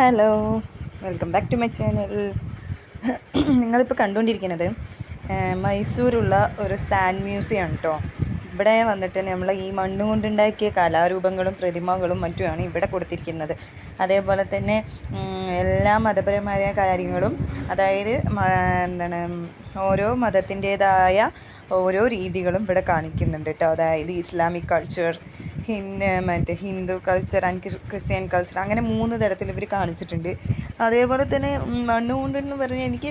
Hello. Welcome back to my channel. നിങ്ങളിപ്പോൾ കണ്ടുകൊണ്ടിരിക്കുന്നത് മൈസൂരുള്ള ഒരു സാൻഡ് മ്യൂസിയം കേട്ടോ ഇവിടെ വന്നിട്ട് നമ്മൾ ഈ മണ്ണ് കൊണ്ടുണ്ടാക്കിയ കലാരൂപങ്ങളും പ്രതിമകളും മറ്റുമാണ് ഇവിടെ കൊടുത്തിരിക്കുന്നത്. അതേപോലെ തന്നെ എല്ലാ മതപരമായ കാര്യങ്ങളും അതായത് എന്താണ് ഓരോ മതത്തിന്റേതായ ഓരോ രീതികളും ഇവിടെ കാണിക്കുന്നുണ്ട് കേട്ടോ അതായത് ഇസ്ലാമിക് കൾച്ചർ ഹിന്ദു മറ്റേ Hindu culture and Christian culture അങ്ങനെ മൂന്ന് തരത്തിൽ ഇവർ കാണിച്ചിട്ടുണ്ട്. അതേപോലെ തന്നെ മണ്ണുകൊണ്ട് എന്ന് കൊണ്ടെന്ന് പറഞ്ഞാൽ എനിക്ക്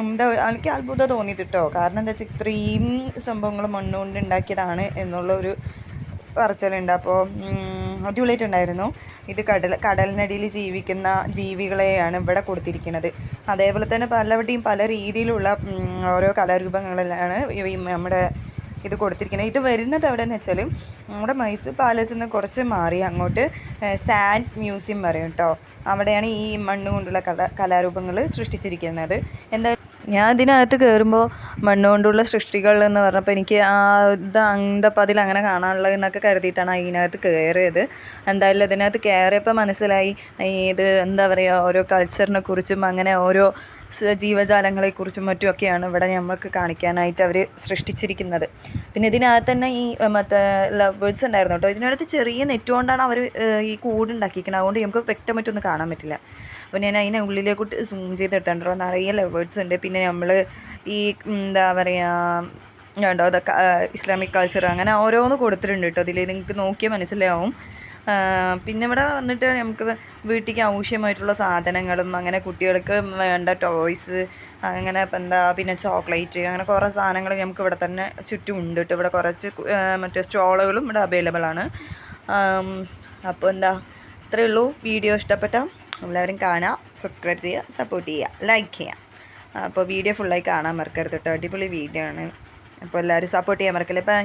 എന്താ എനിക്ക് അത്ഭുതം തോന്നിയത് കേട്ടോ കാരണം എന്താ വെച്ചാൽ ഇത്രയും സംഭവങ്ങൾ മണ്ണുകൊണ്ട് ഉണ്ടാക്കിയതാണ് എന്നുള്ള ഒരു പറച്ചിലുണ്ട്. അപ്പോൾ അടിപൊളിയായിട്ടുണ്ടായിരുന്നു. ഇത് കടൽ കടലിനടിയിൽ ജീവിക്കുന്ന ജീവികളെയാണ് ഇവിടെ കൊടുത്തിരിക്കുന്നത്. അതേപോലെ തന്നെ പലവിടെയും പല രീതിയിലുള്ള ഓരോ കലാരൂപങ്ങളിലാണ് നമ്മുടെ ഇത് കൊടുത്തിരിക്കുന്നത്. ഇത് വരുന്നത് എവിടെയെന്ന് വെച്ചാൽ നമ്മുടെ മൈസൂർ പാലസിൽ നിന്ന് കുറച്ച് മാറി അങ്ങോട്ട് സാൻഡ് മ്യൂസിയം പറയും കേട്ടോ അവിടെയാണ് ഈ മണ്ണ് കൊണ്ടുള്ള കല കലാരൂപങ്ങൾ സൃഷ്ടിച്ചിരിക്കുന്നത്. എന്താ ഞാൻ ഇതിനകത്ത് കയറുമ്പോൾ മണ്ണുകൊണ്ടുള്ള സൃഷ്ടികൾ എന്ന് പറഞ്ഞപ്പോൾ എനിക്ക് ആ ഇത് അന്തപ്പതിൽ അങ്ങനെ കാണാനുള്ളത് എന്നൊക്കെ കരുതിയിട്ടാണ് അതിനകത്ത് കയറിയത് എന്തായാലും അതിനകത്ത് കയറിയപ്പോൾ മനസ്സിലായി. ഇത് എന്താ പറയുക ഓരോ കൾച്ചറിനെ കുറിച്ചും അങ്ങനെ ഓരോ ജീവജാലങ്ങളെക്കുറിച്ചും മറ്റുമൊക്കെയാണ് ഇവിടെ നമുക്ക് കാണിക്കാനായിട്ട് അവർ സൃഷ്ടിച്ചിരിക്കുന്നത്. പിന്നെ ഇതിനകത്ത് തന്നെ ഈ മറ്റേ ലവ് ബേർഡ്സ് ഉണ്ടായിരുന്നു കേട്ടോ. ഇതിനകത്ത് ചെറിയ നെറ്റ് കൊണ്ടാണ് അവർ ഈ കൂട് ഉണ്ടാക്കിയിരിക്കുന്നത് അതുകൊണ്ട് നമുക്ക് വ്യക്തമായിട്ടൊന്നും കാണാൻ പറ്റില്ല. അപ്പോൾ ഞാൻ അതിനെ ഉള്ളിലേക്കൂട്ട് സൂം ചെയ്ത് എടുത്തിട്ടുണ്ടോ നിറയെ ലവ് ബേർഡ്സ് ഉണ്ട്. പിന്നെ നമ്മൾ ഈ എന്താ പറയുക ഉണ്ടോ അതൊക്കെ ഇസ്ലാമിക് കൾച്ചർ അങ്ങനെ ഓരോന്ന് കൊടുത്തിട്ടുണ്ട് കേട്ടോ. അതിൽ നിങ്ങൾക്ക് നോക്കിയാൽ മനസ്സിലാവും. പിന്നെ ഇവിടെ വന്നിട്ട് നമുക്ക് വീട്ടിലേക്ക് ആവശ്യമായിട്ടുള്ള സാധനങ്ങളും അങ്ങനെ കുട്ടികൾക്ക് വേണ്ട ടോയ്സ് അങ്ങനെ ഇപ്പം എന്താ പിന്നെ ചോക്ലേറ്റ് അങ്ങനെ കുറേ സാധനങ്ങൾ നമുക്ക് ഇവിടെ തന്നെ ചുറ്റും ഉണ്ട് കേട്ടോ. ഇവിടെ കുറച്ച് മറ്റേ സ്റ്റോളുകളും ഇവിടെ അവൈലബിൾ ആണ്. അപ്പോൾ എന്താ ഇത്രയേ ഉള്ളൂ. വീഡിയോ ഇഷ്ടപ്പെട്ട എല്ലാവരും കാണുക സബ്സ്ക്രൈബ് ചെയ്യുക സപ്പോർട്ട് ചെയ്യുക ലൈക്ക് ചെയ്യുക അപ്പോൾ വീഡിയോ ഫുള്ളായി കാണാൻ മറക്കരുത് കേട്ടോ അടിപൊളി വീഡിയോ ആണ്. അപ്പോൾ എല്ലാവരും സപ്പോർട്ട് ചെയ്യാൻ മറക്കല്ലേ? ബൈ